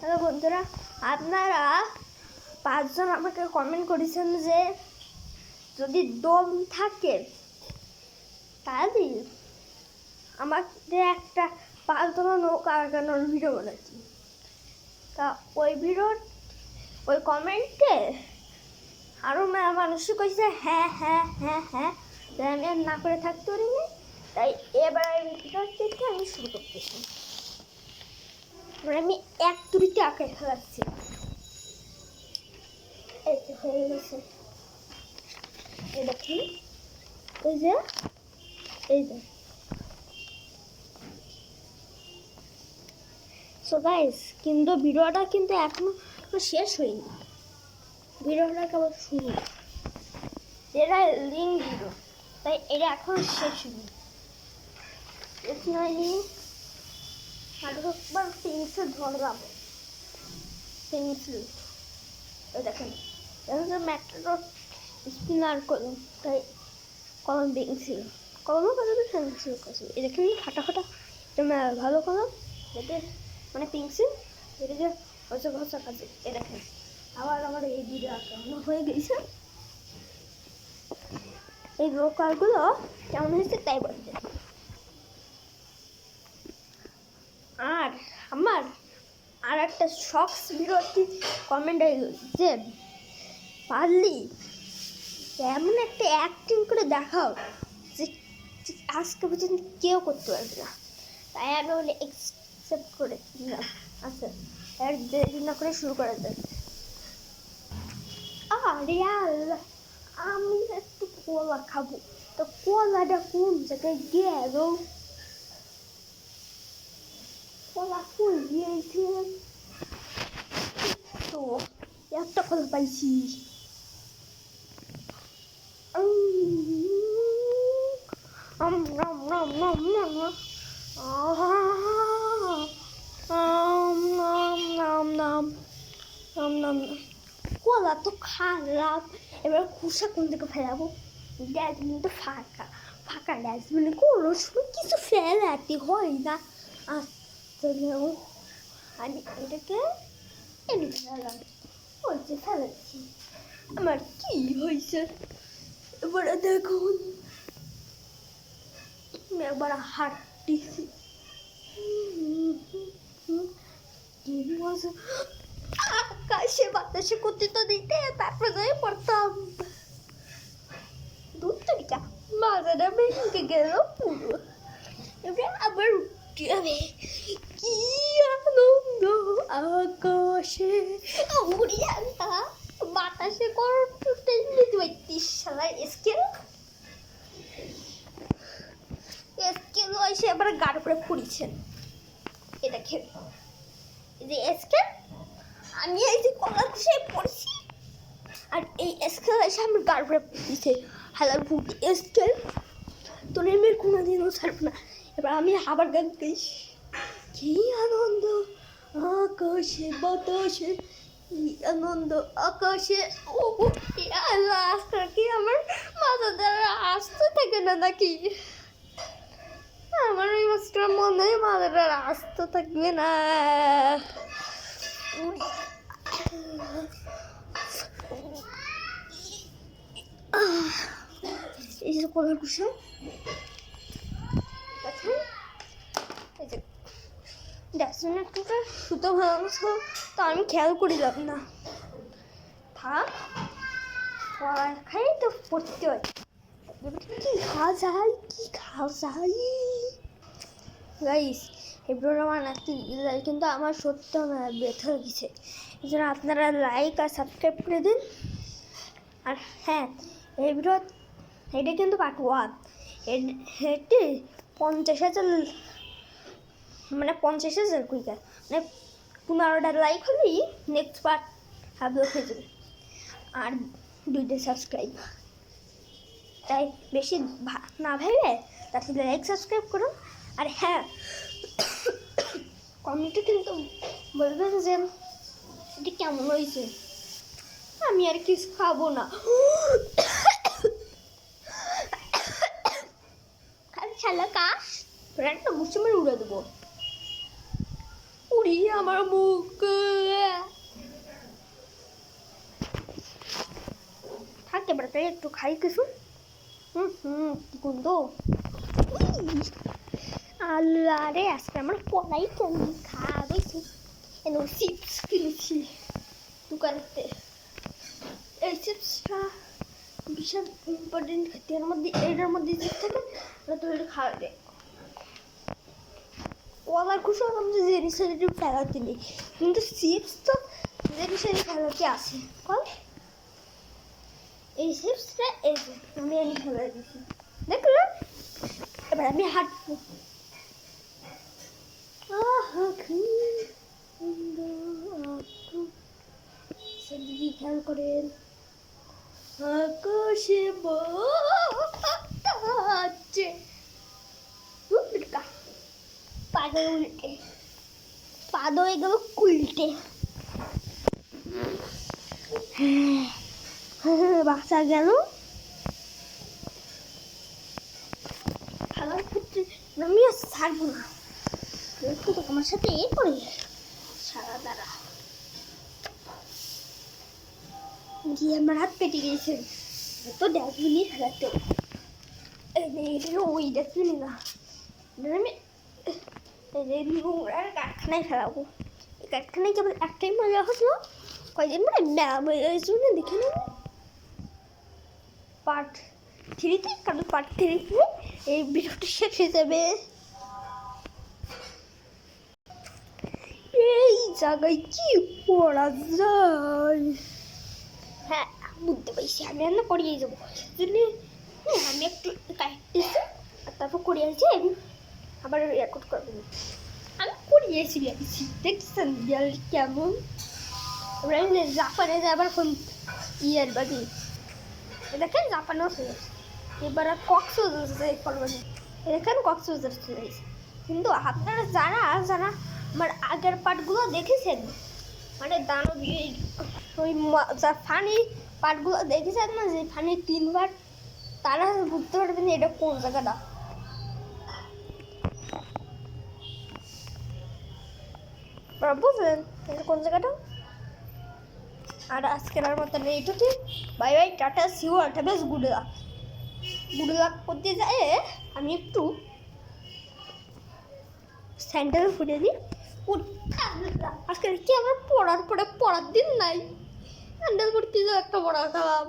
Hello বন্ধুরা, আপনারা পাঁচজন আমাকে কমেন্ট করেছেন যে যদি দম থাকে, তাহলে আমাদের একটা পালতোলা নৌকা আঁকানোর ভিডিও বানাচ্ছি। তা ওই ভিডিওর ওই কমেন্টে আরও মানুষই কইছে হ্যাঁ হ্যাঁ হ্যাঁ হ্যাঁ। তাই আমি আর না করে থাকতে পারিনি, তাই এবার আমি ভিডিওর থেকে আমি শুরু করতেছি। এবার আমি এক তুড়িতে আঁকে ফেলাচ্ছি। হয়ে গেছে। এই যে এই যে। সো কিন্তু ভিডিওটা কিন্তু এখনও শেষ হয়নি। ভিডিওটা কেবল শুরু। এটা লিঙ্ক ভিডিও তাই এটা এখন শেষ হয়নি। হয়নি আরেকবার পেন্সিল ধরলাম পেন্সিল। দেখেন, এখন যে ম্যাট্রোর স্পিনার কলম, তাই কলম পেন্সিল। কলমও কলমে পেন্সিল কলম এই দেখেন ফাটা ফাটা ভালো কলম এতে মানে পেন্সিল, এটা যে হচ্ছে ঘষা কাজে এ দেখেন, আবার আমার এই দিকে আঁকানো হয়ে গেছে। এই লোকালগুলো কেমন হয়েছে, তাই বলতে আর আমার আর একটা শখস বিরতি কমেন্ট যে, পারলি? এমন একটা অ্যাক্টিং করে দেখাও যে আজকে পর্যন্ত কেউ করতে পারবে না। তাই আমি বলে একসেপ্ট করে দিলাম। আচ্ছা দেরি না করে শুরু করা যাক। আরে আমি একটু কলা খাব। তো কলাটা কোন জায়গায় গেল? কলা ফুল দিয়েছে তো একটা কলা পাইছি কলা তো খারাপ এবার খুশা কোন দিকে ফেলাবো ডাস্টবিন তো ফাঁকা ফাঁকা ডাস্টবিনে কোনো সময় কিছু ফেলাতে হয় না আচ্ছা। আমি এটাকে ফেলাম ওই যে ফেলাচ্ছি আমার কি হয়েছে? এবারে দেখুন। আমি একবার হাঁটতেছি। আকাশে বাতাসে করতে তো দিতে তারপরে যাই পড়তাম। দূর থেকে মাজাটা ভেঙে গেল পুরো। এবার আবার উঠতে হবে। কি আকাশে উড়িয়া না বাতাসে করতে নিতে পারতিস শালার স্কেল স্কেল এসে আবার গাড় করে ফুড়িছেন এটা খেয়ে যে স্কেল আমি এই যে কলা খুশে পড়ছি, আর এই স্কেল এসে আমার গাড় করে দিছে হালার ফুট স্কেল তোর এমএর কোনো দিনও ছাড়বো না। এবার আমি আবার গান গাই কি আনন্দ! আকাশে, বাতাসে আনন্দ, আকাশে। ও রাস্তা কি আমার মাথা দ্বারা আসতে থাকে না নাকি? আমার ওই মাছটার মনে হয় মাথাটা আসতে থাকবে না। এই যে কলার কুসুম দেখেন এই যে ডাস্টবিনের একটা সুতো ভাঙানো ছিল তো আমি খেয়াল করিলাম না। থাক পড়া খাই তো পড়তে হয়। কি খাওয়া যায়, কি খাওয়া যায়? গাইস এগুলো বানাতে গেলে কিন্তু আমার সত্য ব্যথা গেছে এই জন্য আপনারা লাইক আর সাবস্ক্রাইব করে দিন। আর হ্যাঁ ভিডিও এটা কিন্তু পার্ট ওয়ান এটি পঞ্চাশ হাজার মানে পঞ্চাশ হাজার কুইকার মানে পনেরোটা লাইক হলেই নেক্সট পার্ট আপলোড হয়ে যাবে। আর দুইটা সাবস্ক্রাইব তাই বেশি না ভেবে তাতে লাইক সাবস্ক্রাইব করুন আর হ্যাঁ কমেন্টে কিন্তু বলবেন যে এটি কেমন হয়েছে? আমি আর কিছু খাব না। খেলা কাশ, তোর একটা মুসিমের উড়ে দেবো। আমি আমার মুখ। থাকতে পারে তাই একটু খাই কিছু। হুম হুম, কি কুন্দ আল্লাহ রে, আজকে আমার পলাই কেমন খাওয়াবেছি কেন চিপস কিনেছি দোকানতে। এই চিপসটা বিশাল ইম্পর্টেন্ট খাদ্যের মধ্যে এটার মধ্যে চিপস থাকে তো এটা খাওয়া যায়। খুশি হলাম যে জিনিসের একটু ফেলাতে নেই কিন্তু চিপস তো জিনিসের ফেলাতে আছে? কল এই চিপসটা এই আমি এনে ফেলে দিচ্ছি দেখলাম। এবার আমি হাঁটবো আহা কি সুন্দর আপু। সেদিকে খেয়াল করেন আকাশে বাজছে উল্টা পাদে উল্টে। পাদ হয়ে। গেল। কুলটে বাঁচা গেল আমি আর ছাড়বো না। আমার সাথে এ করে। সারা দ্বারা গিয়ে আমার হাত পেটে গিয়েছে তো ডাস্টবিনে ফেলাতে ওই ডাস্টবিনে না। আমি এই নোংরার কারখানায় ফেলাবো। এই কারখানায় কেবল একটাই মজা কয়দিন মানে এই জন্য দেখে নেব। পার্ট থ্রিতে কারণ পার্ট থ্রিতে এই ভিডিওটা শেষ হয়ে যাবে। এই জায়গায় কি পড়া যায়? হ্যাঁ বুঝতে পারছি। আমি রান্না করিয়ে যাব জন্য হ্যাঁ আমি একটু কাটতেছি আর তারপর করিয়ে আবার রেকর্ড করব। আমি করিয়েছি গেছি দেখছেন বিয়াল কেমন। এবার আমি জাপানে যাবার কোন ইয়ের বাড়ি দেখেন জাপানেও চলে এবার কক্সবাজার করবেন দেখেন কক্সবাজার চলে গেছে কিন্তু আপনারা যারা যারা আমার আগের পার্টগুলো দেখেছেন মানে দানব, ওই ফানি পার্টগুলো দেখেছেন না, যে ফানি তিনবার, তারা বুঝতে পারবেন এটা কোন জায়গাটা। আপনারা বুঝলেন এটা কোন জায়গাটা? আর আজকের আর মতন এইটুকু। বাই বাই, টাটা সিও আটা বেশ গুড লাক গুড লাক করতে যায় আমি একটু স্যান্ডেল ফুটে দিই। আজকে কি আমার পড়ার পরে পড়ার দিন নাই? স্যান্ডেল পড়তে যাও একটা পড়া খাওয়াম